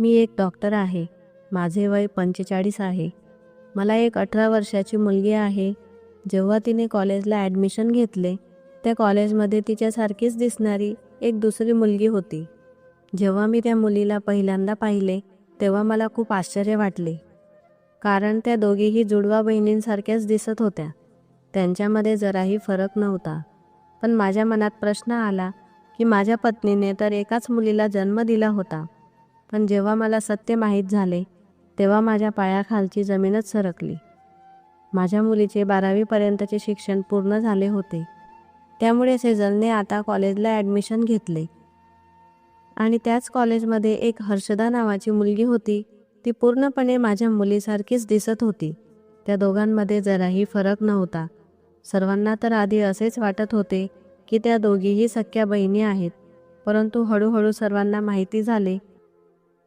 मी एक डॉक्टर आहे. माझे वय पंचेचाळीस आहे. मला एक अठरा वर्षाची मुलगी आहे. जेव्हा तिने कॉलेजला ॲडमिशन घेतले त्या कॉलेजमध्ये तिच्यासारखीच दिसणारी एक दुसरी मुलगी होती. जेव्हा मी त्या मुलीला पहिल्यांदा पाहिले तेव्हा मला खूप आश्चर्य वाटले. कारण त्या दोघीही जुडवा बहिणींसारख्याच दिसत होत्या. त्यांच्यामध्ये जराही फरक नव्हता. पण माझ्या मनात प्रश्न आला की माझ्या पत्नीने तर एकाच मुलीला जन्म दिला होता. पण जेव्हा मला सत्य माहीत झाले तेव्हा माझ्या पायाखालची जमीनच सरकली. माझ्या मुलीचे बारावीपर्यंतचे शिक्षण पूर्ण झाले होते. त्यामुळे सेजलने आता कॉलेजला ॲडमिशन घेतले. आणि त्याच कॉलेजमध्ये एक हर्षदा नावाची मुलगी होती ती पूर्णपणे माझ्या मुलीसारखीच दिसत होती. त्या दोघांमध्ये जराही फरक नव्हता. सर्वांना तर आधी असेच वाटत होते की त्या दोघीही सख्या बहिणी आहेत परंतु हळूहळू सर्वांना माहिती झाले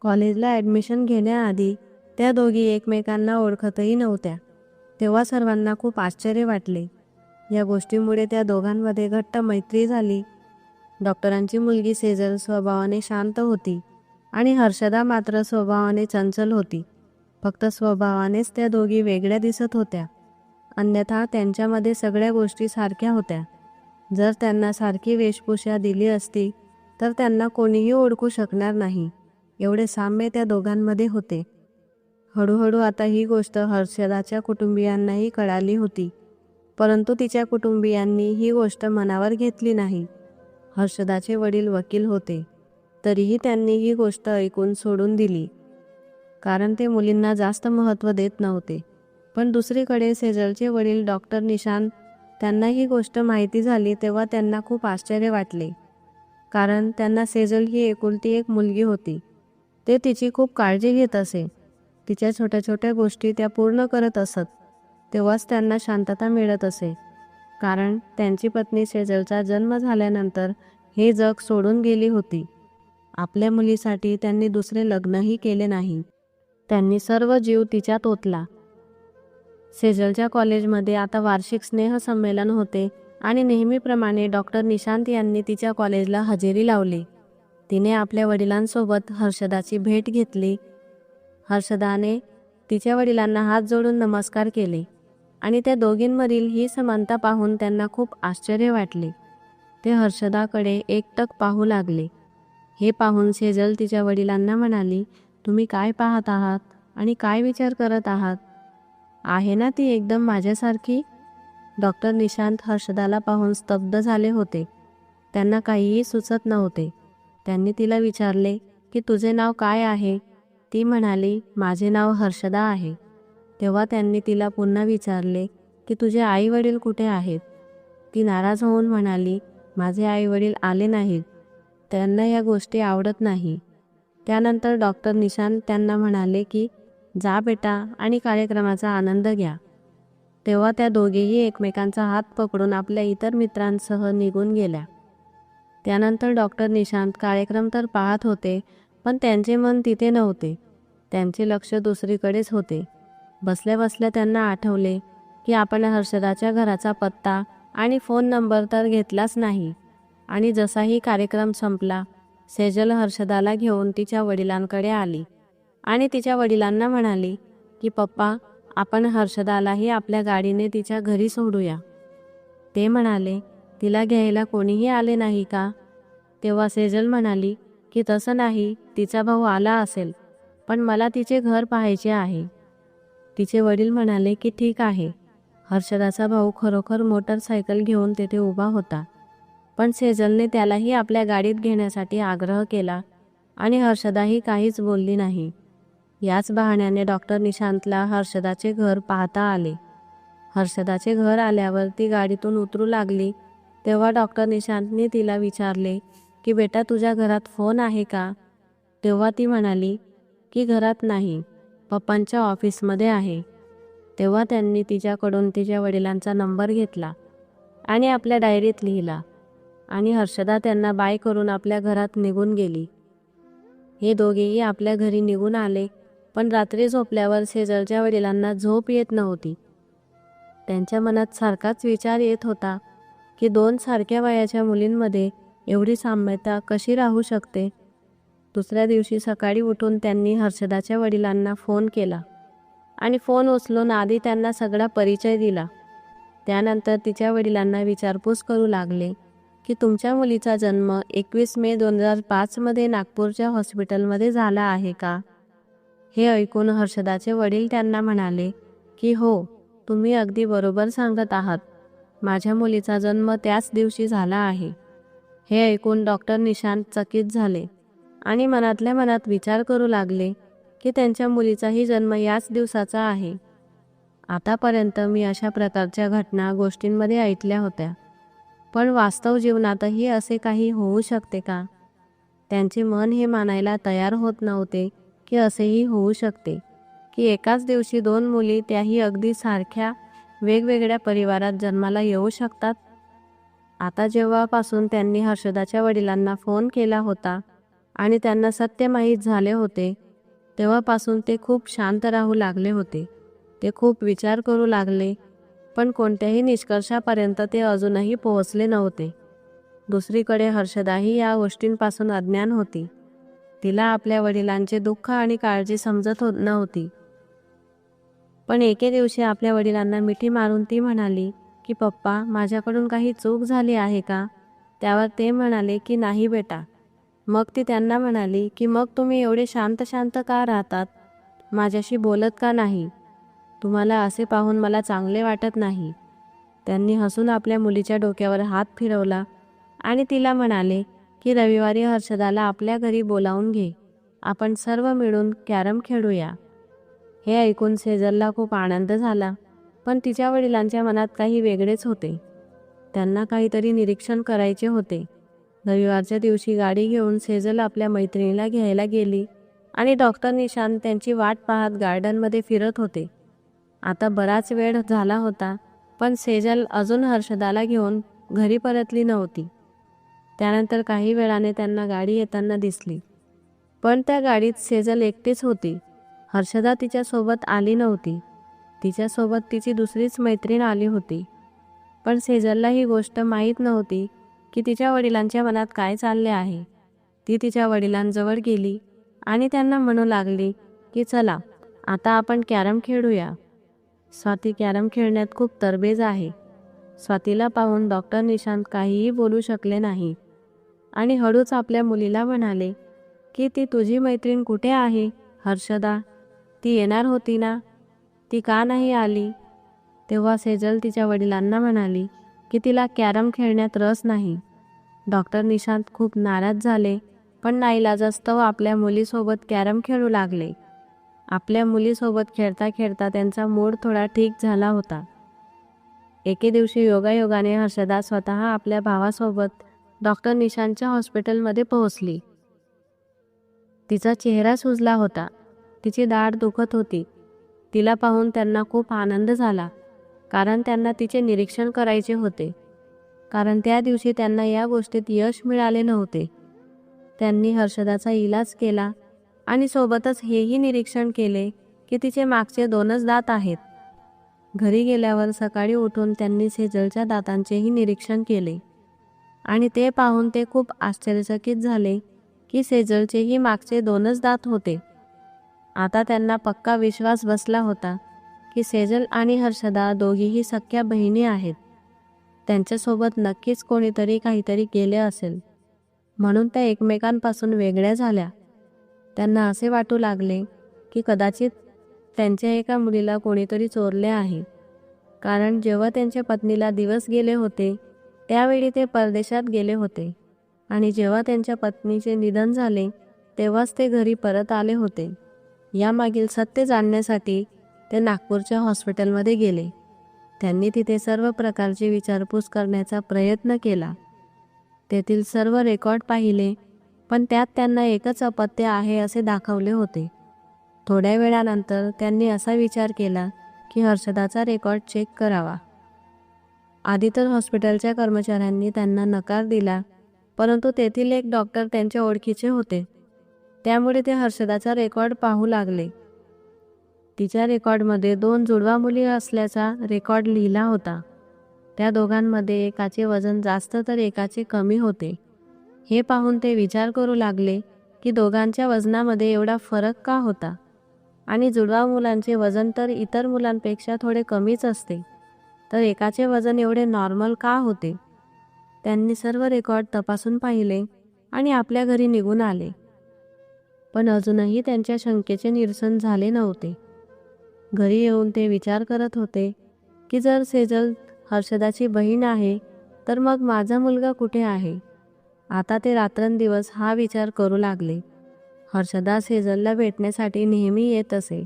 कॉलेजला ॲडमिशन घेण्याआधी त्या दोघी एकमेकांना ओळखतही नव्हत्या. तेव्हा सर्वांना खूप आश्चर्य वाटले. या गोष्टीमुळे त्या दोघांमध्ये घट्ट मैत्री झाली. डॉक्टरांची मुलगी सेजल स्वभावाने शांत होती आणि हर्षदा मात्र स्वभावाने चंचल होती. फक्त स्वभावानेच त्या दोघी वेगळ्या दिसत होत्या. अन्यथा त्यांच्यामध्ये सगळ्या गोष्टी सारख्या होत्या. जर त्यांना सारखी वेशभूषा दिली असती तर त्यांना कोणीही ओळखू शकणार नाही. एवढे साम्य त्या दोघांमध्ये होते. हळूहळू आता ही गोष्ट हर्षदाच्या कुटुंबियांनाही कळाली होती. परंतु तिच्या कुटुंबियांनी ही गोष्ट मनावर घेतली नाही. हर्षदाचे वडील वकील होते. तरीही त्यांनी ही गोष्ट ऐकून सोडून दिली. कारण ते मुलींना जास्त महत्त्व देत नव्हते. पण दुसरीकडे सेजलचे वडील डॉक्टर निशांत त्यांना ही गोष्ट माहिती झाली तेव्हा त्यांना खूप आश्चर्य वाटले. कारण त्यांना सेजल ही एकुलती एक मुलगी होती. ते तिची खूप काळजी घेत असे. तिच्या छोट्या छोट्या गोष्टी त्या पूर्ण करत असत. तेव्हाच त्यांना शांतता मिळत असे. कारण त्यांची पत्नी सेजलचा जन्म झाल्यानंतर हे जग सोडून गेली होती. आपल्या मुलीसाठी त्यांनी दुसरे लग्नही केले नाही. त्यांनी सर्व जीव तिच्यात ओतला सेजलच्या कॉलेजमध्ये आता वार्षिक स्नेहसंमेलन होते आणि नेहमीप्रमाणे डॉक्टर निशांत यांनी तिच्या कॉलेजला हजेरी लावली. तिने आपल्या वडिलांसोबत हर्षदाची भेट घेतली. हर्षदाने तिच्या वडिलांना हात जोडून नमस्कार केले आणि त्या दोघींमधील ही समानता पाहून त्यांना खूप आश्चर्य वाटले. ते हर्षदाकडे एकटक पाहू लागले. हे पाहून सेजल तिच्या वडिलांना म्हणाली तुम्ही काय पाहत आहात आणि काय विचार करत आहात? आहे ना ती एकदम माझ्यासारखी? डॉक्टर निशांत हर्षदाला पाहून स्तब्ध झाले होते. त्यांना काहीही सुचत नव्हते. त्यांनी तिला विचारले की तुझे नाव काय आहे? ती म्हणाली माझे नाव हर्षदा आहे. तेव्हा त्यांनी तिला पुन्हा विचारले की तुझे आई वडील कुठे आहेत? ती नाराज होऊन म्हणाली माझे आई वडील आले नाहीत. त्यांना या गोष्टी आवडत नाही. त्यानंतर डॉक्टर निशांत त्यांना म्हणाले की जा बेटा आणि कार्यक्रमाचा आनंद घ्या. तेव्हा त्या दोघेही एकमेकांचा हात पकडून आपल्या इतर मित्रांसह निघून गेल्या. त्यानंतर डॉक्टर निशांत कार्यक्रम तर पाहत होते पण त्यांचे मन तिथे नव्हते. त्यांचे लक्ष दुसरीकडेच होते. बसल्या बसल्या त्यांना आठवले की आपण हर्षदाच्या घराचा पत्ता आणि फोन नंबर तर घेतलाच नाही. आणि जसाही कार्यक्रम संपला सेजल हर्षदाला घेऊन तिच्या वडिलांकडे आली. आणि तिच्या वडिलांना म्हणाली की पप्पा आपण हर्षदालाही आपल्या गाडीने तिच्या घरी सोडूया. ते म्हणाले तिला घ्यायला कोणीही आले नाही का? तेव्हा सेजल म्हणाली की तसं नाही तिचा भाऊ आला असेल पण मला तिचे घर पाहायचे आहे. तिचे वडील म्हणाले की ठीक आहे. हर्षदाचा भाऊ खरोखर मोटरसायकल घेऊन तेथे उभा होता. पण सेजलने त्यालाही आपल्या गाडीत घेण्यासाठी आग्रह केला आणि हर्षदाही काहीच बोलली नाही. याच बहाण्याने डॉक्टर निशांतला हर्षदाचे घर पाहता आले. हर्षदाचे घर आल्यावर ती गाडीतून उतरू लागली तेव्हा डॉक्टर निशांतने तिला विचारले की बेटा तुझ्या घरात फोन आहे का? तेव्हा ती म्हणाली की घरात नाही पप्पांच्या ऑफिसमध्ये आहे. तेव्हा त्यांनी तिच्याकडून तिच्या वडिलांचा नंबर घेतला आणि आपल्या डायरीत लिहिला आणि हर्षदा त्यांना बाय करून आपल्या घरात निघून गेली. हे दोघेही आपल्या घरी निघून आले पण रात्री झोपल्यावर शेजारच्या वडिलांना झोप येत नव्हती. त्यांच्या मनात सारखाच विचार येत होता की दोन सारख्या वयाच्या मुलींमध्ये एवढी साम्यता कशी राहू शकते? दुसऱ्या दिवशी सकाळी उठून त्यांनी हर्षदाच्या वडिलांना फोन केला आणि फोन उचलून आधी त्यांना सगळा परिचय दिला. त्यानंतर तिच्या वडिलांना विचारपूस करू लागले की तुमच्या मुलीचा जन्म एकवीस मे दोन हजार पाचमध्ये नागपूरच्या हॉस्पिटलमध्ये झाला आहे का? हे ऐकून हर्षदाचे वडील त्यांना म्हणाले की हो तुम्ही अगदी बरोबर सांगत आहात. माझ्या मुलीचा जन्म त्याच दिवशी झाला आहे. हे ऐकून डॉक्टर निशांत चकित झाले आणि मनातल्या मनात विचार करू लागले की त्यांच्या मुलीचाही जन्म याच दिवसाचा आहे. आतापर्यंत मी अशा प्रकारच्या घटना गोष्टींमध्ये ऐकल्या होत्या. पण वास्तव जीवनातही असे काही होऊ शकते का? त्यांचे मन हे मानायला तयार होत नव्हते की असेही होऊ शकते की एकाच दिवशी दोन मुली त्याही अगदी सारख्या वेगवेगळ्या परिवारात जन्माला येऊ शकतात. आता जेव्हापासून त्यांनी हर्षदाच्या वडिलांना फोन केला होता आणि त्यांना सत्य माहीत झाले होते तेव्हापासून ते खूप शांत राहू लागले होते. ते खूप विचार करू लागले पण कोणत्याही निष्कर्षापर्यंत ते अजूनही पोहोचले नव्हते. दुसरीकडे हर्षदाही या गोष्टींपासून अज्ञान होती. तिला आपल्या वडिलांचे दुःख आणि काळजी समजत होत नव्हती. पण एके दिवशी आपल्या वडिलांना मिठी मारून ती म्हणाली की पप्पा माझ्याकडून काही चूक झाली आहे का? त्यावर ते म्हणाले की नाही बेटा. मग ती त्यांना म्हणाली की मग तुम्ही एवढे शांत शांत का राहतात? माझ्याशी बोलत का नाही? तुम्हाला असे पाहून मला चांगले वाटत नाही. त्यांनी हसून आपल्या मुलीच्या डोक्यावर हात फिरवला आणि तिला म्हणाले की रविवारी हर्षदाला आपल्या घरी बोलावून घे. आपण सर्व मिळून कॅरम खेळूया. हे ऐकून सेजलला खूप आनंद झाला पण तिच्या वडिलांच्या मनात काही वेगळेच होते. त्यांना काहीतरी निरीक्षण करायचे होते. रविवारच्या दिवशी गाडी घेऊन सेजल आपल्या मैत्रिणीला घ्यायला गेली आणि डॉक्टर निशांत त्यांची वाट पाहत गार्डनमध्ये फिरत होते. आता बराच वेळ झाला होता पण सेजल अजून हर्षदाला घेऊन घरी परतली नव्हती. त्यानंतर काही वेळाने त्यांना गाडी येताना दिसली. पण त्या गाडीत सेजल एकटीच होती. हर्षदा तिच्यासोबत आली नव्हती. तिच्यासोबत तिची दुसरीच मैत्रीण आली होती. पण सेजलला ही गोष्ट माहीत नव्हती की तिच्या वडिलांच्या मनात काय चालले आहे. ती तिच्या वडिलांजवळ गेली आणि त्यांना म्हणू लागली की चला आता आपण कॅरम खेळूया. स्वाती कॅरम खेळण्यात खूप तरबेज आहे. स्वातीला पाहून डॉक्टर निशांत काहीही बोलू शकले नाही. आणि हळूच आपल्या मुलीला म्हणाले की ती तुझी मैत्रीण कुठे आहे हर्षदा? ती येणार होती ना? ती का नाही आली? तेव्हा सेजल तिच्या वडिलांना म्हणाली की तिला कॅरम खेळण्यात रस नाही. डॉक्टर निशांत खूप नाराज झाले पण नाईलाजास्तव आपल्या मुलीसोबत कॅरम खेळू लागले. आपल्या मुलीसोबत खेळता खेळता त्यांचा मूड थोडा ठीक झाला होता. एके दिवशी योगायोगाने हर्षदा स्वतः आपल्या भावासोबत डॉक्टर निशांतच्या हॉस्पिटलमध्ये पोहोचली. तिचा चेहरा सुजला होता. तिची दाढ दुखत होती. तिला पाहून त्यांना खूप आनंद झाला कारण त्यांना तिचे निरीक्षण करायचे होते. कारण त्या दिवशी त्यांना या गोष्टीत यश मिळाले नव्हते. त्यांनी हर्षदाचा इलाज केला आणि सोबतच हेही निरीक्षण केले की तिचे मागचे दोनच दात आहेत. घरी गेल्यावर सकाळी उठून त्यांनी सेजलच्या दातांचेही निरीक्षण केले आणि ते पाहून ते खूप आश्चर्यचकित झाले की सेजलचेही मागचे दोनच दात होते. आता त्यांना पक्का विश्वास बसला होता की सेजल आणि हर्षदा दोघीही सख्या बहिणी आहेत. त्यांच्यासोबत नक्कीच कोणीतरी काहीतरी केले असेल. म्हणून त्या एकमेकांपासून वेगळ्या झाल्या. त्यांना असे वाटू लागले की कदाचित त्यांच्या एका मुलीला कोणीतरी चोरले आहे. कारण जेव्हा त्यांच्या पत्नीला दिवस गेले होते त्यावेळी ते परदेशात गेले होते. आणि जेव्हा त्यांच्या पत्नीचे निधन झाले तेव्हाच ते घरी परत आले होते. यामागील सत्य जाणण्यासाठी ते नागपूरच्या हॉस्पिटलमध्ये गेले. त्यांनी तिथे सर्व प्रकारची विचारपूस करण्याचा प्रयत्न केला. तेथील सर्व रेकॉर्ड पाहिले पण त्यात त्यांना एकच अपत्य आहे असे दाखवले होते. थोड्या वेळानंतर त्यांनी असा विचार केला की हर्षदाचा रेकॉर्ड चेक करावा. आधी तर हॉस्पिटलच्या कर्मचाऱ्यांनी त्यांना नकार दिला परंतु तेथील एक डॉक्टर त्यांच्या ओळखीचे होते. त्यामुळे ते हर्षदाचा रेकॉर्ड पाहू लागले. तिच्या रेकॉर्डमध्ये दोन जुडवा मुली असल्याचा रेकॉर्ड लिहिला होता. त्या दोघांमध्ये एकाचे वजन जास्त तर एकाचे कमी होते. हे पाहून ते विचार करू लागले की दोघांच्या वजनामध्ये एवढा फरक का होता? आणि जुडवा मुलांचे वजन तर इतर मुलांपेक्षा थोडे कमीच असते. तर एकाचे वजन एवढे नॉर्मल का होते? त्यांनी सर्व रेकॉर्ड तपासून पाहिले आणि आपल्या घरी निघून आले. पण अजूनही त्यांच्या शंकेचे निरसन झाले नव्हते. घरी येऊन ते विचार करत होते की जर सेजल हर्षदाची बहीण आहे तर मग माझा मुलगा कुठे आहे? आता ते रात्रंदिवस हा विचार करू लागले. हर्षदा सेजलला भेटण्यासाठी नेहमी येत असे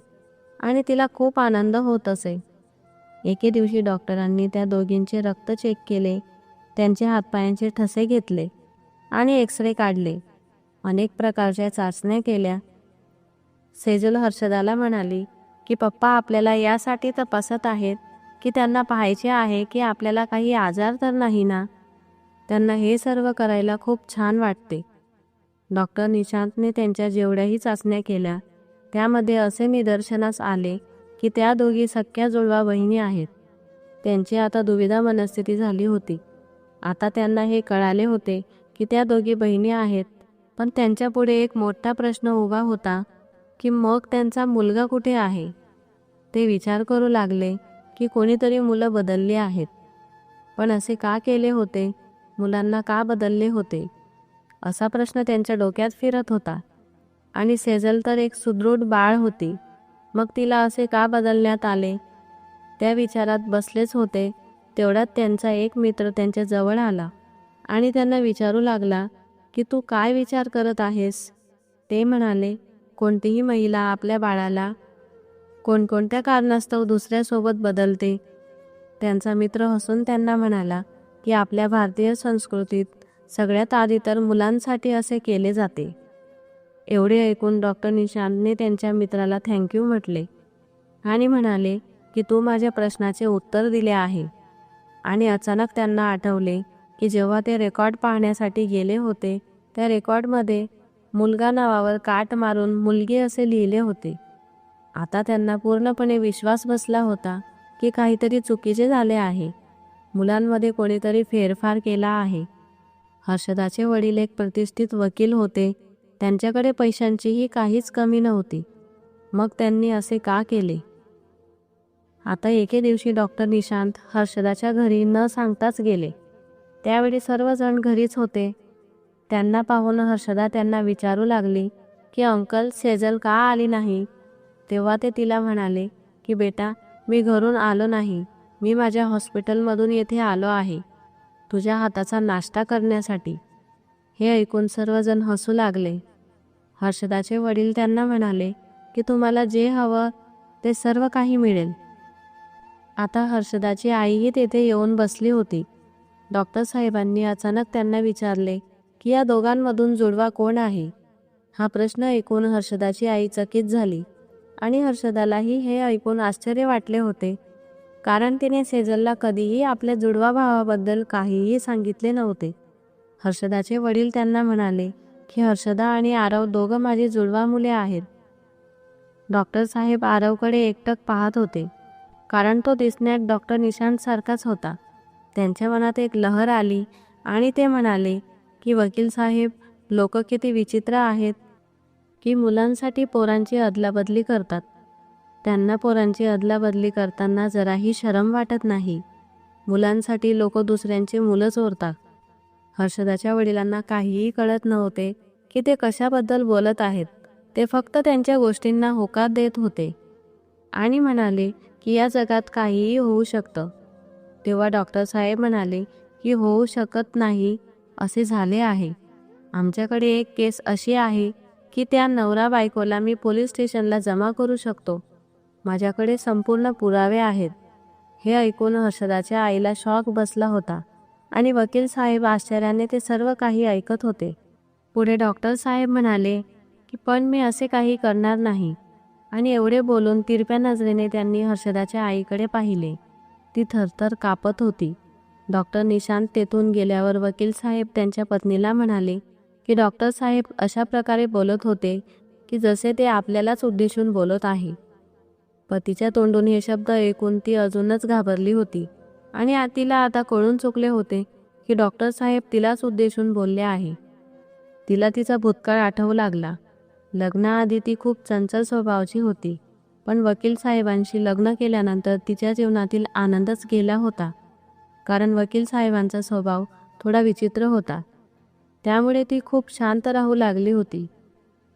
आणि तिला खूप आनंद होत असे. एके दिवशी डॉक्टरांनी त्या दोघींचे रक्त चेक केले त्यांचे हातपायांचे ठसे घेतले आणि एक्सरे काढले. अनेक प्रकारच्या चाचण्या केल्या. सेजल हर्षदाला म्हणाली की पप्पा आपल्याला यासाठी तपासत आहेत की त्यांना पाहायचे आहे की आपल्याला काही आजार तर नाही ना? त्यांना हे सर्व करायला खूप छान वाटते. डॉक्टर निशांतने त्यांच्या जेवढ्याही चाचण्या केल्या त्यामध्ये असे निदर्शनास आले की त्या दोघी सख्या जुळवा बहिणी आहेत. त्यांची आता दुविधा मनस्थिती झाली होती. आता त्यांना हे कळाले होते की त्या दोघी बहिणी आहेत पण त्यांच्यापुढे एक मोठा प्रश्न उभा होता की मग त्यांचा मुलगा कुठे आहे? ते विचार करू लागले की कोणीतरी मुलं बदलली आहेत. पण असे का केले होते? मुलांना का बदलले होते? असा प्रश्न त्यांच्या डोक्यात फिरत होता. आणि सेजल तर एक सुदृढ बाळ होती. मग तिला असे का बदलण्यात आले? त्या विचारात बसलेच होते. तेवढ्यात त्यांचा एक मित्र त्यांच्या जवळ आला आणि त्यांना विचारू लागला की तू काय विचार करत आहेस? ते म्हणाले कोणतीही महिला आपल्या बाळाला कोणकोणत्या कारणास्तव दुसऱ्यासोबत बदलते? त्यांचा मित्र हसून त्यांना म्हणाला की आपल्या भारतीय संस्कृतीत सगळ्यात आधी तर मुलांसाठी असे केले जाते. एवढे ऐकून डॉक्टर निशांतने त्यांच्या मित्राला थँक्यू म्हटले आणि म्हणाले की तू माझ्या प्रश्नाचे उत्तर दिले आहे. आणि अचानक त्यांना आठवले की जेव्हा ते रेकॉर्ड पाहण्यासाठी गेले होते त्या रेकॉर्डमध्ये मुलगा नावावर काट मारून मुलगी असे लिहिले होते. आता त्यांना पूर्णपणे विश्वास बसला होता की काहीतरी चुकीचे झाले आहे. मुलांमध्ये कोणीतरी फेरफार केला आहे. हर्षदाचे वडील एक प्रतिष्ठित वकील होते. त्यांच्याकडे पैशांचीही काहीच कमी नव्हती. मग त्यांनी असे का केले? आता एके दिवशी डॉक्टर निशांत हर्षदाच्या घरी न सांगताच गेले. त्यावेळी सर्वजण घरीच होते. त्यांना पाहून हर्षदा त्यांना विचारू लागली की अंकल सेजल का आली नाही? तेव्हा ते तिला म्हणाले की बेटा मी घरून आलो नाही. मी माझ्या हॉस्पिटलमधून येथे आलो आहे. तुझ्या हाताचा नाश्ता करण्यासाठी. हे ऐकून सर्वजण हसू लागले. हर्षदाचे वडील त्यांना म्हणाले की तुम्हाला जे हवं ते सर्व काही मिळेल. आता हर्षदाची आईही तेथे येऊन बसली होती. डॉक्टर साहेबांनी अचानक त्यांना विचारले की या दोघांमधून जुडवा कोण आहे? हा प्रश्न ऐकून हर्षदाची आई चकित झाली आणि हर्षदालाही हे ऐकून आश्चर्य वाटले होते. कारण तिने सेजलला कधीही आपल्या जुडवा भावाबद्दल काहीही सांगितले नव्हते. हर्षदाचे वडील त्यांना म्हणाले की हर्षदा आणि आरव दोघं माझी जुडवा मुले आहेत. डॉक्टर साहेब आरवकडे एकटक पाहत होते. कारण तो दिसण्यात डॉक्टर निशांतसारखाच होता. त्यांच्या मनात एक लहर आली आणि ते म्हणाले की वकील साहेब लोक किती विचित्र आहेत की मुलांसाठी पोरांची अदलाबदली करतात. त्यांना पोरांची अदलाबदली करताना जराही शरम वाटत नाही. मुलांसाठी लोक दुसऱ्यांची मुलं चोरतात. हर्षदाच्या वडिलांना काहीही कळत नव्हते की ते कशाबद्दल बोलत आहेत. ते फक्त त्यांच्या गोष्टींना होकार देत होते आणि म्हणाले की या जगात काहीही होऊ शकतं. तेव्हा डॉक्टर साहेब म्हणाले की होऊ शकत नाही. असे झाले आहे. आमच्याकडे एक केस अशी आहे की त्या नवरा बायकोला मी पोलीस स्टेशनला जमा करू शकतो. माझ्याकडे संपूर्ण पुरावे आहेत. हे ऐकून हर्षदाच्या आईला शॉक बसला होता आणि वकील साहेब आश्चर्याने ते सर्व काही ऐकत होते. पुढे डॉक्टर साहेब म्हणाले की पण मी असे काही करणार नाही. आणि एवढे बोलून तिरप्या नजरेने त्यांनी हर्षदाच्या आईकडे पाहिले. ती थरथर कापत होती. डॉक्टर निशांत तेथून गेल्यावर वकील साहेब त्यांच्या पत्नीला म्हणाले की डॉक्टर साहेब अशा प्रकारे बोलत होते की जसे ते आपल्यालाच उद्देशून बोलत आहे. पतीच्या तोंडून हे शब्द ऐकून ती अजूनच घाबरली होती आणि तिला आता कळून चुकले होते की डॉक्टर साहेब तिलाच उद्देशून बोलले आहे. तिला तिचा भूतकाळ आठवू लागला. लग्नाआधी ती खूप चंचल स्वभावाची होती. पण वकील साहेबांशी लग्न केल्यानंतर तिच्या जीवनातील आनंदच गेला होता. कारण वकील साहेबांचा स्वभाव थोडा विचित्र होता. त्यामुळे ती खूप शांत राहू लागली होती.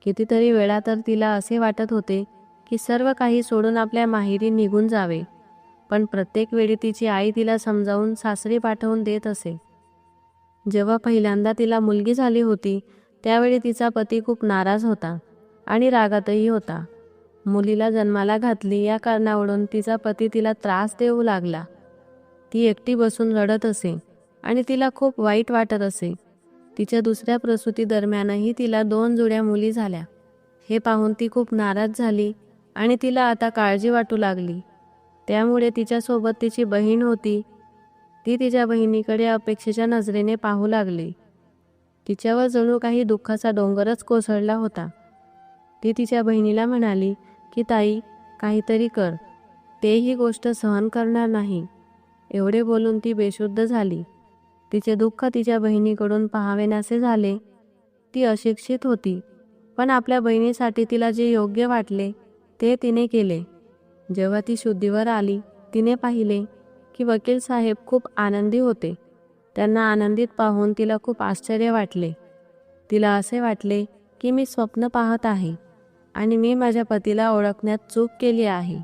कितीतरी वेळा तर तिला असे वाटत होते की सर्व काही सोडून आपल्या माहेरी निघून जावे. पण प्रत्येक वेळी तिची आई तिला समजावून सासरी पाठवून देत असे. जेव्हा पहिल्यांदा तिला मुलगी झाली होती त्यावेळी तिचा पती खूप नाराज होता आणि रागातही होता. मुलीला जन्माला घातली. या कारणावरून तिचा पती तिला त्रास देऊ लागला. ती एकटी बसून रडत असे आणि तिला खूप वाईट वाटत असे. तिच्या दुसऱ्या प्रसूती दरम्यानही तिला दोन जुळ्या मुली झाल्या. हे पाहून ती खूप नाराज झाली आणि तिला आता काळजी वाटू लागली. त्यामुळे तिच्यासोबत तिची बहीण होती. ती तिच्या बहिणीकडे अपेक्षेच्या नजरेने पाहू लागली. तिच्यावर जणू काही दुःखाचा डोंगरच कोसळला होता. ती तिच्या बहिणीला म्हणाली की ताई काहीतरी कर. ते ही गोष्ट सहन करणार नाही. एवढे बोलून ती बेशुद्ध झाली. तिचे दुःख तिच्या बहिणीकडून पाहावेनासे झाले. ती अशिक्षित होती पण आपल्या बहिणीसाठी तिला जे योग्य वाटले ते तिने केले. जेव्हा ती शुद्धीवर आली तिने पाहिले की वकील साहेब खूप आनंदी होते. त्यांना आनंदित पाहून तिला खूप आश्चर्य वाटले. तिला असे वाटले की मी स्वप्न पाहत आहे. आणि मी माझ्या पतीला ओळखण्यात चूक केली आहे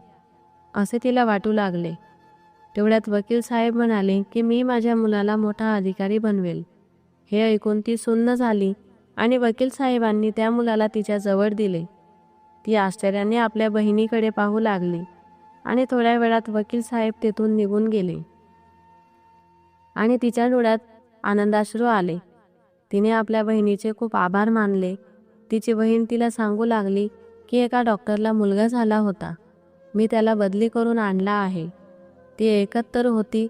असे तिला वाटू लागले. तेवढ्यात वकील साहेब म्हणाले की मी माझ्या मुलाला मोठा अधिकारी बनवेल. हे ऐकून ती सुन्न झाली आणि वकील साहेबांनी त्या मुलाला तिच्या जवळ दिले. ती आश्चर्याने आपल्या बहिणीकडे पाहू लागली आणि थोड्या वेळात वकील साहेब तेथून निघून गेले. आणि तिच्या डोळ्यात आनंदाश्रू आले. तिने आपल्या बहिणीचे खूप आभार मानले तिची बहीण तिला सांगू लागली की एका डॉक्टरला मुलगा झाला होता. मी त्याला बदली करून आणला आहे. ती ऐकत तर होती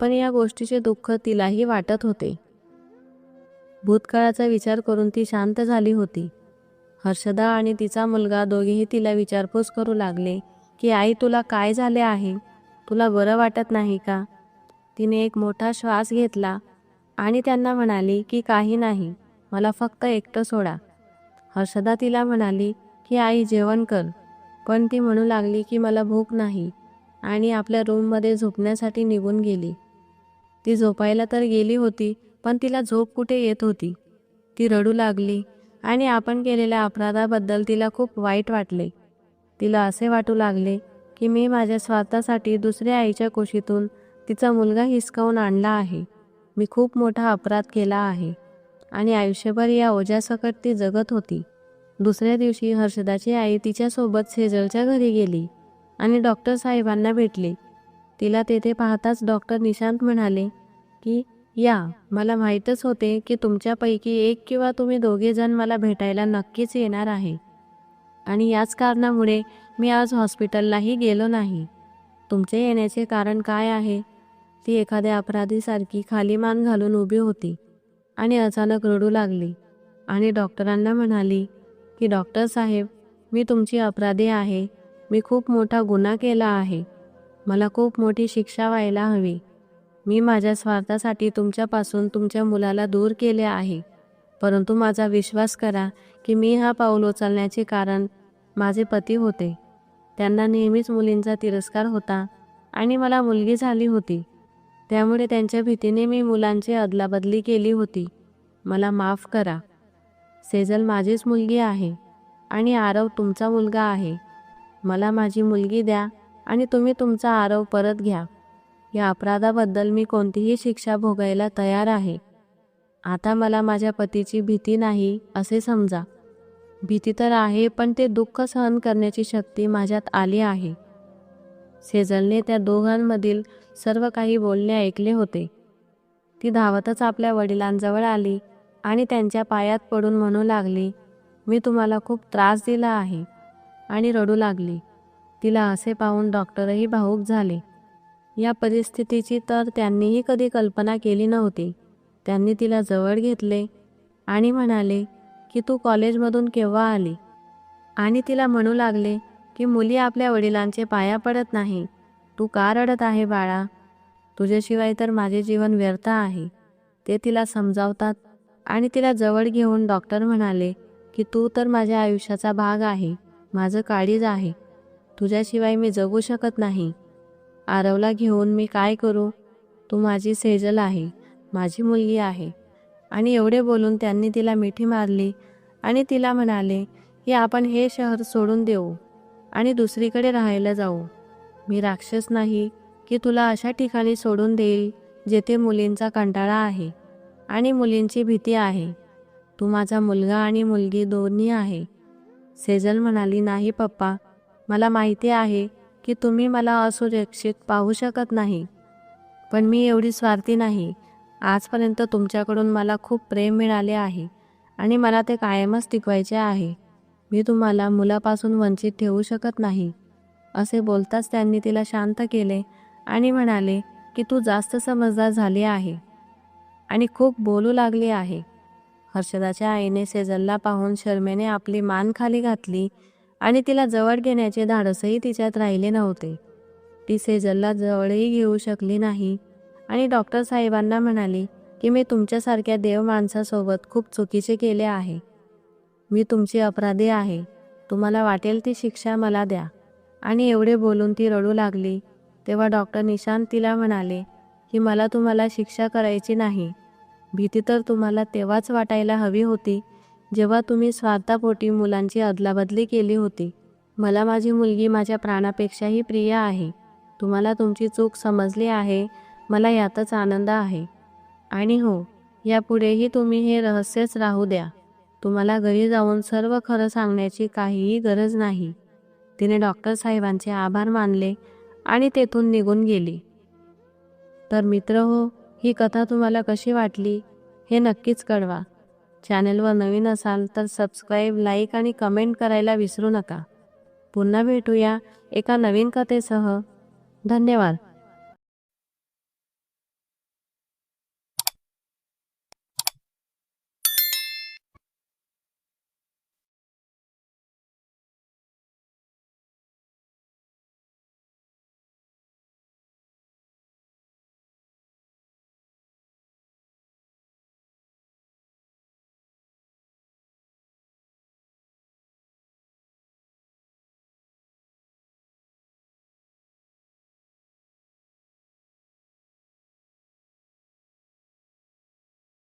पण या गोष्टीचे दुःख तिलाही वाटत होते. भूतकाळाचा विचार करून ती शांत झाली होती. हर्षदा आणि तिचा मुलगा दोघेही तिला विचारपूस करू लागले की आई तुला काय झाले आहे? तुला बरं वाटत नाही का? तिने एक मोठा श्वास घेतला आणि त्यांना म्हणाली की काही नाही मला फक्त एकटं सोडा. हर्षदा तिला म्हणाली की आई जेवण कर. पण ती म्हणू लागली की मला भूक नाही आणि आपल्या रूममध्ये झोपण्यासाठी निघून गेली. ती झोपायला तर गेली होती पण तिला झोप कुठे येत होती? ती रडू लागली आणि आपण केलेल्या अपराधाबद्दल तिला खूप वाईट वाटले. तिला असे वाटू लागले की मी माझ्या स्वार्थासाठी दुसऱ्या आईच्या कुशीतून तिचा मुलगा हिसकावून आणला आहे. मी खूप मोठा अपराध केला आहे. आणि आयुष्यभर या ओझ्यासकट ती जगत होती. दुसऱ्या दिवशी हर्षदाची आई तिच्यासोबत सेजलच्या घरी गेली आणि डॉक्टर साहेबांना भेटली. तिला तेथे पाहताच डॉक्टर निशांत म्हणाले की या मला माहीतच होते की तुमच्यापैकी एक किंवा तुम्ही दोघेजण मला भेटायला नक्कीच येणार आहे. आणि याच कारणामुळे मी आज हॉस्पिटललाही गेलो नाही. तुमचे येण्याचे कारण काय आहे? ती एखाद्या अपराधीसारखी खाली मान घालून उभी होती. आणि अचानक रडू लागली. आणि डॉक्टरांना म्हणाली की डॉक्टर साहेब मी तुमची अपराधी आहे. मी खूप मोठा गुन्हा केला आहे. मला खूप मोठी शिक्षा व्हायला हवी. मी माझ्या स्वार्थासाठी तुमच्यापासून तुमच्या मुलाला दूर केले आहे. परंतु माझा विश्वास करा की मी हा पाऊल उचलण्याचे कारण माझे पती होते. त्यांना नेहमीच मुलींचा तिरस्कार होता आणि मला मुलगी झाली होती. त्यामुळे त्यांच्या भीतीने मी मुलांची अदलाबदली केली होती. मला माफ करा. सेजल माझीच मुलगी आहे. आणि आरव तुमचा मुलगा आहे. मला माझी मुलगी द्या आणि तुम्ही तुमचा आरव परत घ्या. या अपराधाबद्दल मी कोणतीही शिक्षा भोगायला तयार आहे. आता मला माझ्या पतीची भीती नाही असे समजा. भीती तर आहे पण ते दुःख सहन करण्याची शक्ती माझ्यात आली आहे. सेजलने त्या दोघांमधील सर्व काही बोलणे ऐकले होते. ती धावतच आपल्या वडिलांजवळ आली आणि त्यांच्या पायात पडून म्हणू लागली मी तुम्हाला खूप त्रास दिला आहे. आणि रडू लागली. तिला असे पाहून डॉक्टरही भाऊक झाले. या परिस्थितीची तर त्यांनीही कधी कल्पना केली नव्हती. त्यांनी तिला जवळ घेतले आणि म्हणाले की तू कॉलेजमधून केव्हा आली? आणि तिला म्हणू लागले की मुली आपल्या वडिलांचे पाया पडत नाही. तू का रडत आहे बाळा? तुझ्याशिवाय तर माझे जीवन व्यर्थ आहे. ते तिला समजावतात आणि तिला जवळ घेऊन डॉक्टर म्हणाले की तू तर माझ्या आयुष्याचा भाग आहे. माझं काळीज आहे. तुझ्याशिवाय मी जगू शकत नाही. आरवला घेऊन मी काय करू? तू माझी सेजल आहे. माझी मुलगी आहे. आणि एवढे बोलून त्यांनी तिला मिठी मारली आणि तिला म्हणाले की आपण हे शहर सोडून देऊ. आणि दुसरीकडे राहायला जाऊ. मी राक्षस नाही की तुला अशा ठिकाणी सोडून देईल जेथे मुलींचा कंटाळा आहे आणि मुलींची भीती आहे. तू माझा मुलगा आणि मुलगी दोन्ही आहे. सेजल म्हणाली नाही पप्पा मला माहिती आहे की तुम्ही मला असुरक्षित पाहू शकत नाही. पण मी एवढी स्वार्थी नाही. आजपर्यंत तुमच्याकडून मला खूप प्रेम मिळाले आहे आणि मला ते कायमच टिकवायचे आहे. मी तुम्हाला मुलापासून वंचित ठेवू शकत नाही. असे बोलताच त्यांनी तिला शांत केले आणि म्हणाले की तू जास्त समजदार झाली आहे आणि खूप बोलू लागली आहे. हर्षदाच्या आईने सेजलला पाहून शर्मेने आपली मान खाली घातली आणि तिला जवळ घेण्याचे धाडसही तिच्यात राहिले नव्हते. ती सेजलला जवळही घेऊ शकली नाही आणि डॉक्टर साहेबांना म्हणाली की मी तुमच्यासारख्या देव माणसासोबत खूप चुकीचे केले आहे. मी तुमची अपराधी आहे. तुम्हाला वाटेल ती शिक्षा मला द्या. आणि एवढे बोलून ती रडू लागली. तेव्हा डॉक्टर निशांत तिला म्हणाले की मला तुम्हाला शिक्षा करायची नाही. भीती तर तुम्हाला तेव्हाच वाटायला हवी होती जेव्हा तुम्ही स्वार्थापोटी मुलांची अदलाबदली केली होती. मला माझी मुलगी माझ्या प्राणापेक्षाही प्रिय आहे. तुम्हाला तुमची चूक समजली आहे. मला यातच आनंद आहे. आणि हो यापुढेही तुम्ही हे रहस्यच राहू द्या. तुम्हाला घरी जाऊन सर्व खरं सांगण्याची काहीही गरज नाही. तिने डॉक्टर साहेबांचे आभार मानले आणि तेथून निघून गेली. तर मित्र हो ही कथा तुम्हाला कशी वाटली हे नक्कीच कळवा. चॅनलवर नवीन असाल तर सबस्क्राईब लाईक आणि कमेंट करायला विसरू नका. पुन्हा भेटूया एका नवीन कथेसह. धन्यवाद.